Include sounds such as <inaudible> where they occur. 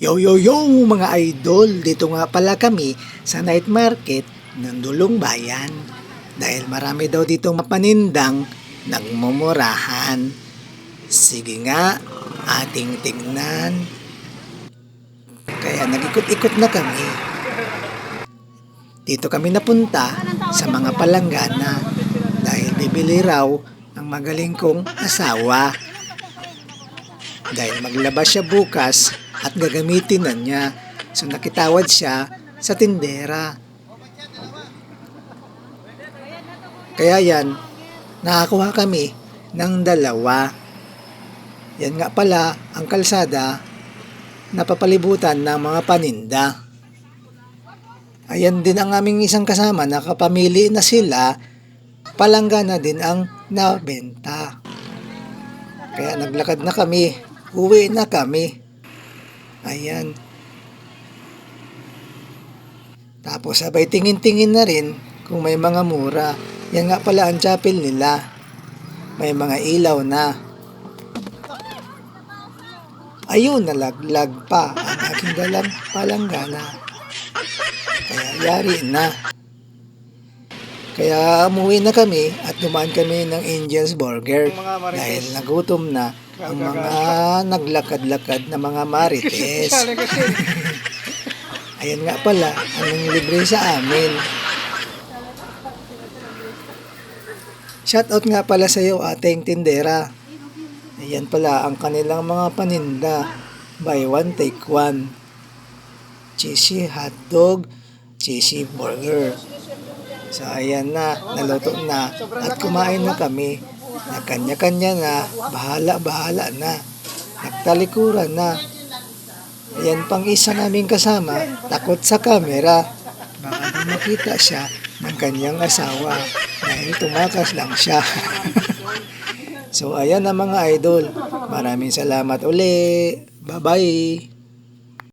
Yo yo yo mga idol, dito nga pala kami sa night market ng Dulong Bayan. Dahil marami daw dito mapanindang nagmumurahan. Sige nga, ating tingnan. Kaya nag-ikot-ikot na kami. Dito kami napunta sa mga palanggana dahil bibili raw ang magaling kong asawa dahil maglabas siya bukas at gagamitin na niya. So nakitawad siya sa tindera. Kaya yan, nakakuha kami ng dalawa. Yan nga pala ang kalsada na papalibutan ng mga paninda. Ayan din ang aming isang kasama, nakapamili na sila, palanggana din ang nabenta. Kaya naglakad na kami, uwi na kami. Ayan. Tapos sabay tingin-tingin na rin kung may mga mura. Yan nga pala ang chapel nila. May mga ilaw na. Ayun, nalaglag pa ang aking dalang palanggana. Kaya yari na. Kaya umuwi na kami at dumaan kami ng Angel's Burger dahil nagutom na ang mga naglakad-lakad na mga marites. <laughs> Ayan nga pala, anong libre sa amin. Shoutout nga pala sa iyo ating tindera. Ayan pala ang kanilang mga paninda. Buy one, take one. Cheesy hotdog, cheesy burger. So ayan na, naluto na at kumain na kami. Nagkanya-kanya na, bahala-bahala na. Nagtalikuran na. Ayan pang isa naming kasama, takot sa kamera. Baka di makita siya ng kanyang asawa dahil tumakas lang siya. <laughs> so ayan na mga idol. Maraming salamat uli. Bye-bye.